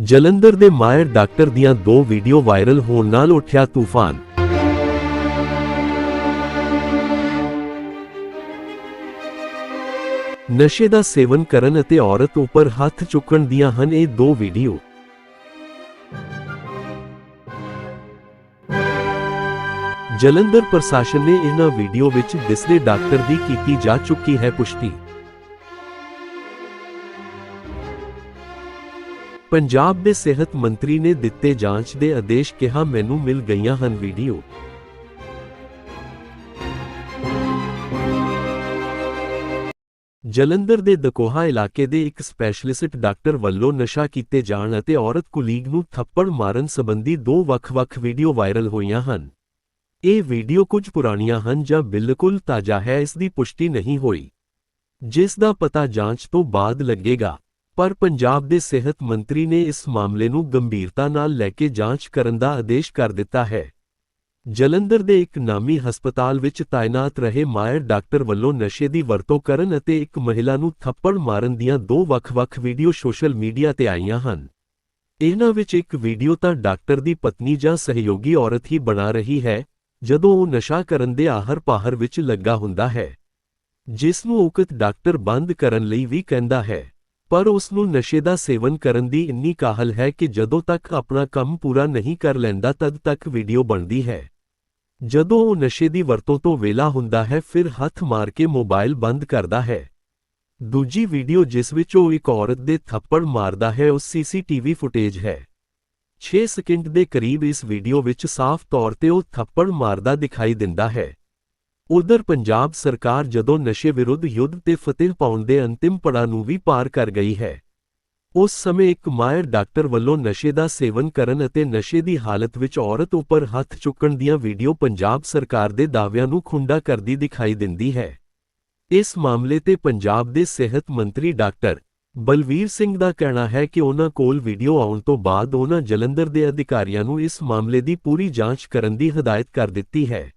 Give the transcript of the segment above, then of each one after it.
ਜਲੰਧਰ ਦੇ ਮਾਇਰ ਡਾਕਟਰ ਦੀਆਂ ਦੋ ਵੀਡੀਓ ਵਾਇਰਲ ਹੋਣ ਨਾਲ ਉੱਠਿਆ ਤੂਫਾਨ। ਨਸ਼ੇ ਦਾ ਸੇਵਨ ਕਰਨ ਅਤੇ ਔਰਤ ਉੱਪਰ ਹੱਥ ਚੁੱਕਣ ਦੀਆਂ ਹਨ ਇਹ ਦੋ ਵੀਡੀਓ। ਜਲੰਧਰ ਪ੍ਰਸ਼ਾਸਨ ਨੇ ਇਹਨਾਂ ਵੀਡੀਓ ਵਿੱਚ ਦਿਸਦੇ ਡਾਕਟਰ ਦੀ ਕੀਤੀ ਜਾ ਚੁੱਕੀ ਹੈ ਪੁਸ਼ਟੀ। ਪੰਜਾਬ ਦੇ ਸਿਹਤ ਮੰਤਰੀ ਨੇ ਦਿੱਤੇ ਜਾਂਚ ਦੇ ਆਦੇਸ਼ ਕਿਹਾ ਮੈਨੂੰ ਮਿਲ ਗਈਆਂ ਹਨ ਵੀਡੀਓ। ਜਲੰਧਰ ਦੇ ਦਕੋਹਾ ਇਲਾਕੇ ਦੇ ਇੱਕ ਸਪੈਸ਼ਲਿਸਟ ਡਾਕਟਰ ਵੱਲੋਂ ਨਸ਼ਾ ਕੀਤੇ ਜਾਣ ਅਤੇ ਔਰਤ ਕੁਲੀਗ ਨੂੰ ਥੱਪੜ ਮਾਰਨ ਸੰਬੰਧੀ ਦੋ ਵੱਖ-ਵੱਖ ਵੀਡੀਓ ਵਾਇਰਲ ਹੋਈਆਂ ਹਨ। ਇਹ ਵੀਡੀਓ ਕੁਝ ਪੁਰਾਣੀਆਂ ਹਨ ਜਾਂ ਬਿਲਕੁਲ ਤਾਜ਼ਾ ਹੈ, ਇਸ ਦੀ ਪੁਸ਼ਟੀ ਨਹੀਂ ਹੋਈ। ਜਿਸ ਦਾ ਪਤਾ ਜਾਂਚ ਤੋਂ ਬਾਅਦ ਲੱਗੇਗਾ। ਪਰ ਪੰਜਾਬ ਦੇ ਸਿਹਤ ਮੰਤਰੀ ਨੇ ਇਸ ਮਾਮਲੇ ਨੂੰ ਗੰਭੀਰਤਾ ਨਾਲ ਲੈ ਕੇ ਜਾਂਚ ਕਰਨ ਦਾ ਆਦੇਸ਼ ਕਰ ਦਿੱਤਾ ਹੈ। ਜਲੰਧਰ ਦੇ ਇੱਕ ਨਾਮੀ ਹਸਪਤਾਲ ਵਿੱਚ ਤਾਇਨਾਤ ਰਹੇ ਮਾਇਰ ਡਾਕਟਰ ਵੱਲੋਂ ਨਸ਼ੇ ਦੀ ਵਰਤੋਂ ਕਰਨ ਅਤੇ ਇੱਕ ਮਹਿਲਾ ਨੂੰ ਥੱਪੜ ਮਾਰਨ ਦੀਆਂ ਦੋ ਵੱਖ-ਵੱਖ ਵੀਡੀਓ ਸੋਸ਼ਲ ਮੀਡੀਆ ਤੇ ਆਈਆਂ ਹਨ। ਇਹਨਾਂ ਵਿੱਚ ਇੱਕ ਵੀਡੀਓ ਤਾਂ ਡਾਕਟਰ ਦੀ ਪਤਨੀ ਜਾਂ ਸਹਿਯੋਗੀ ਔਰਤ ਹੀ ਬਣਾ ਰਹੀ ਹੈ, ਜਦੋਂ ਉਹ ਨਸ਼ਾ ਕਰਨ ਦੇ ਆਹਰ-ਪਾਹਰ ਵਿੱਚ ਲੱਗਾ ਹੁੰਦਾ ਹੈ, ਜਿਸ ਨੂੰ ਉਕਤ ਡਾਕਟਰ ਬੰਦ ਕਰਨ ਲਈ ਵੀ ਕਹਿੰਦਾ ਹੈ। ਪਰ ਉਸ ਨੂੰ ਨਸ਼ੇ ਦਾ ਸੇਵਨ ਕਰਨ ਦੀ ਇੰਨੀ ਕਾਹਲ ਹੈ ਕਿ ਜਦੋਂ ਤੱਕ ਆਪਣਾ ਕੰਮ ਪੂਰਾ ਨਹੀਂ ਕਰ ਲੈਂਦਾ ਤਦ ਤੱਕ ਵੀਡੀਓ ਬਣਦੀ ਹੈ। ਜਦੋਂ ਉਹ ਨਸ਼ੇ ਦੀ ਵਰਤੋਂ ਤੋਂ ਵੇਲਾ ਹੁੰਦਾ ਹੈ, ਫਿਰ ਹੱਥ ਮਾਰ ਕੇ ਮੋਬਾਈਲ ਬੰਦ ਕਰਦਾ ਹੈ। ਦੂਜੀ ਵੀਡੀਓ ਜਿਸ ਵਿੱਚ ਉਹ ਇੱਕ ਔਰਤ ਦੇ ਥੱਪੜ ਮਾਰਦਾ ਹੈ, ਉਹ ਸੀਸੀਟੀਵੀ ਫੁਟੇਜ ਹੈ। 6 ਸਕਿੰਟ ਦੇ ਕਰੀਬ ਇਸ ਵੀਡੀਓ ਵਿੱਚ ਸਾਫ਼ ਤੌਰ ਤੇ ਉਹ ਥੱਪੜ ਮਾਰਦਾ ਦਿਖਾਈ ਦਿੰਦਾ ਹੈ। ਉਧਰ ਪੰਜਾਬ ਸਰਕਾਰ ਜਦੋਂ ਨਸ਼ੇ ਵਿਰੁੱਧ ਯੁੱਧ ਤੇ ਫਤਿਹ ਪਾਉਣ ਦੇ ਅੰਤਿਮ ਪੜਾਅ ਨੂੰ ਵੀ ਪਾਰ ਕਰ ਗਈ ਹੈ, ਉਸ ਸਮੇਂ ਇੱਕ ਮਾਇਰ ਡਾਕਟਰ ਵੱਲੋਂ ਨਸ਼ੇ ਦਾ ਸੇਵਨ ਕਰਨ ਅਤੇ ਨਸ਼ੇ ਦੀ ਹਾਲਤ ਵਿੱਚ ਔਰਤ ਉੱਪਰ ਹੱਥ ਚੁੱਕਣ ਦੀਆਂ ਵੀਡੀਓ ਪੰਜਾਬ ਸਰਕਾਰ ਦੇ ਦਾਅਵਿਆਂ ਨੂੰ ਖੁੰਡਾ ਕਰਦੀ ਦਿਖਾਈ ਦਿੰਦੀ ਹੈ। ਇਸ ਮਾਮਲੇ ਤੇ ਪੰਜਾਬ ਦੇ ਸਿਹਤ ਮੰਤਰੀ ਡਾਕਟਰ ਬਲਵੀਰ ਸਿੰਘ ਦਾ ਕਹਿਣਾ ਹੈ ਕਿ ਉਹਨਾਂ ਕੋਲ ਵੀਡੀਓ ਆਉਣ ਤੋਂ ਬਾਅਦ ਉਹਨਾਂ ਜਲੰਧਰ ਦੇ ਅਧਿਕਾਰੀਆਂ ਨੂੰ ਇਸ ਮਾਮਲੇ ਦੀ ਪੂਰੀ ਜਾਂਚ ਕਰਨ ਦੀ ਹਦਾਇਤ ਕਰ ਦਿੱਤੀ ਹੈ।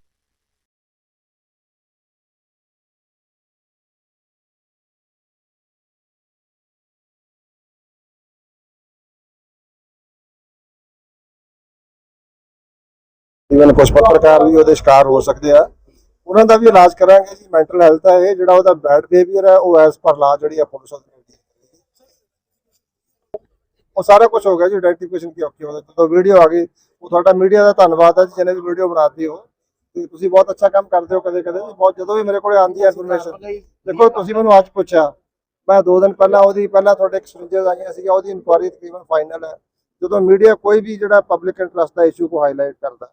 ਇਵਨ ਕੁਝ ਪੱਤਰਕਾਰ ਵੀ ਉਹਦੇ ਸ਼ਿਕਾਰ ਹੋ ਸਕਦੇ ਆ। ਉਹਨਾਂ ਦਾ ਵੀ ਇਲਾਜ ਕਰਾਂਗੇ ਜੀ ਮੈਂਟਲ ਹੈਲਥ ਹੈ ਇਹ, ਜਿਹੜਾ ਉਹਦਾ ਬੈਡ ਬਿਹੇਵੀਅਰ ਹੈ ਉਹ ਐਸ ਪਰ ਲਾ ਜਿਹੜੀ ਆ ਪੁਲਿਸ ਉਹ ਸਾਰਾ ਕੁਝ ਹੋ ਗਿਆ ਜੀ ਆਈਡੈਂਟੀਫਿਕੇਸ਼ਨ ਕੀ ਔਖੀ ਉਹਦਾ ਜਦੋਂ ਵੀਡੀਓ ਆ ਗਈ। ਉਹ ਤੁਹਾਡਾ ਮੀਡੀਆ ਦਾ ਧੰਨਵਾਦ ਹੈ ਜੀ, ਜਿਹਨੇ ਵੀ ਵੀਡੀਓ ਬਣਾਤੀ ਹੋ ਤੇ ਤੁਸੀਂ ਬਹੁਤ ਅੱਛਾ ਕੰਮ ਕਰਦੇ ਹੋ ਕਦੇ ਕਦੇ ਵੀ, ਬਹੁਤ ਜਦੋਂ ਵੀ ਮੇਰੇ ਕੋਲੇ ਆਉਂਦੀ ਹੈ ਇਨਫੋਰਮੇਸ਼ਨ ਦੇਖੋ, ਤੁਸੀਂ ਮੈਨੂੰ ਅੱਜ ਪੁੱਛਿਆ, ਮੈਂ ਦੋ ਦਿਨ ਪਹਿਲਾਂ ਉਹਦੀ, ਪਹਿਲਾਂ ਤੁਹਾਡੇ ਇੱਕ ਆਈਆਂ ਸੀ ਉਹਦੀ ਇਨਕੁਆਇਰੀ ਤਕਰੀਬਨ ਫਾਈਨਲ ਹੈ ਜਦੋਂ ਮੀਡੀਆ ਕੋਈ ਵੀ ਜਿਹੜਾ ਪਬਲਿਕ ਇੰਟਰਸਟ ਦਾ ਇਸ਼ੂ ਕੋ ਹਾਈਲਾਈਟ ਕਰਦਾ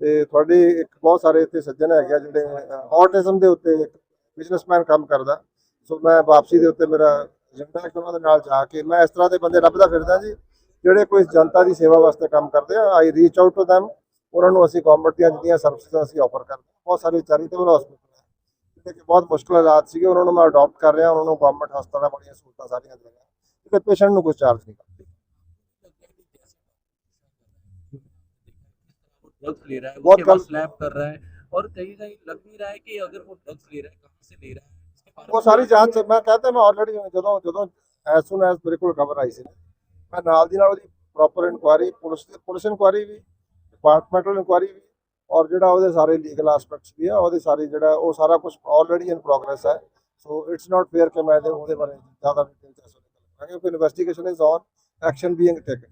ਤੇ ਤੁਹਾਡੇ ਇੱਕ ਬਹੁਤ ਸਾਰੇ ਇੱਥੇ ਸੱਜਣ ਹੈਗੇ ਆ ਜਿਹੜੇ ਆਟਿਜ਼ਮ ਦੇ ਉੱਤੇ ਇੱਕ ਬਿਜ਼ਨਸਮੈਨ ਕੰਮ ਕਰਦਾ। ਸੋ ਮੈਂ ਵਾਪਸੀ ਦੇ ਉੱਤੇ ਮੇਰਾ ਏਜੰਡਾ ਕਿ ਉਹਨਾਂ ਦੇ ਨਾਲ ਜਾ ਕੇ ਮੈਂ ਇਸ ਤਰ੍ਹਾਂ ਦੇ ਬੰਦੇ ਲੱਭਦਾ ਫਿਰਦਾ ਜੀ, ਜਿਹੜੇ ਕੋਈ ਜਨਤਾ ਦੀ ਸੇਵਾ ਵਾਸਤੇ ਕੰਮ ਕਰਦੇ ਆ I reach out to them, ਉਹਨਾਂ ਨੂੰ ਅਸੀਂ ਗਵਰਨਮੈਂਟ ਦੀਆਂ ਜਿਹੜੀਆਂ ਸਰਵਿਸਿਜ਼ ਅਸੀਂ ਆਫਰ ਕਰਦੇ ਹਾਂ, ਬਹੁਤ ਸਾਰੇ ਚੈਰੀਟੇਬਲ ਹਸਪੀਟਲ ਹੈ। ਜਿਹੜੇ ਕਿ ਬਹੁਤ ਮੁਸ਼ਕਲ ਹਾਲਾਤ ਸੀਗੇ, ਉਹਨਾਂ ਨੂੰ ਮੈਂ ਅਡਾਪਟ ਕਰ ਰਿਹਾ, ਉਹਨਾਂ ਨੂੰ ਗਵਰਨਮੈਂਟ ਹਸਪਤਾਲਾਂ ਬੜੀਆਂ ਸਹੂਲਤਾਂ ਸਾਰੀਆਂ ਦੇ ਰਿਹਾ। ਤੇ ਪੇਸ਼ੈਂਟ ਨੂੰ ਕੁਝ ਚਾਰਜ ਨਹੀਂ। ड्रग्स ले रहा है बहुत उसके बाद गलत- स्लैप कर रहा है और कहीं कहीं लग भी रहा है कि अगर वो ड्रग्स ले रहा है कहाँ से ले रहा है इसके बारे ਉਹ में ਸਾਰੀ ਜਾਂਚ ਮੈਂ ਕਹਿੰਦਾ ਮੈਂ ਆਲਰੇਡੀ ਜਦੋਂ ਜਦੋਂ ਐਸ ਸੂਨ ਐਸ ਮੇਰੇ ਕੋਲ ਖਬਰ ਆਈ ਸੀ ਮੈਂ ਨਾਲ ਦੀ ਨਾਲ ਉਹਦੀ ਪ੍ਰੋਪਰ ਇਨਕੁਆਇਰੀ ਪੁਲਿਸ ਦੀ ਪੁਲਿਸ ਇਨਕੁਆਇਰੀ ਵੀ ਡਿਪਾਰਟਮੈਂਟਲ ਇਨਕੁਆਇਰੀ ਵੀ ਔਰ ਜਿਹੜਾ ਉਹਦੇ ਸਾਰੇ ਲੀਗਲ ਐਸਪੈਕਟਸ ਵੀ ਆ ਉਹਦੇ ਸਾਰੇ ਜਿਹੜਾ ਉਹ ਸਾਰਾ ਕੁਝ ਆਲਰੇਡੀ ਇਨ ਪ੍ਰੋਗਰੈਸ ਹੈ ਸੋ ਇਟਸ ਨਾਟ ਫੇਅਰ ਕਿ ਮੈਂ ਇਹਦੇ- ਉਹਦੇ ਬਾਰੇ ਜ਼ਿਆਦਾ ਡਿਟੇਲ ਚ ਇਸ ਵੇਲੇ ਗੱਲ ਕਰਾਂਗੇ ਕਿਉਂਕਿ investigation is on action being taken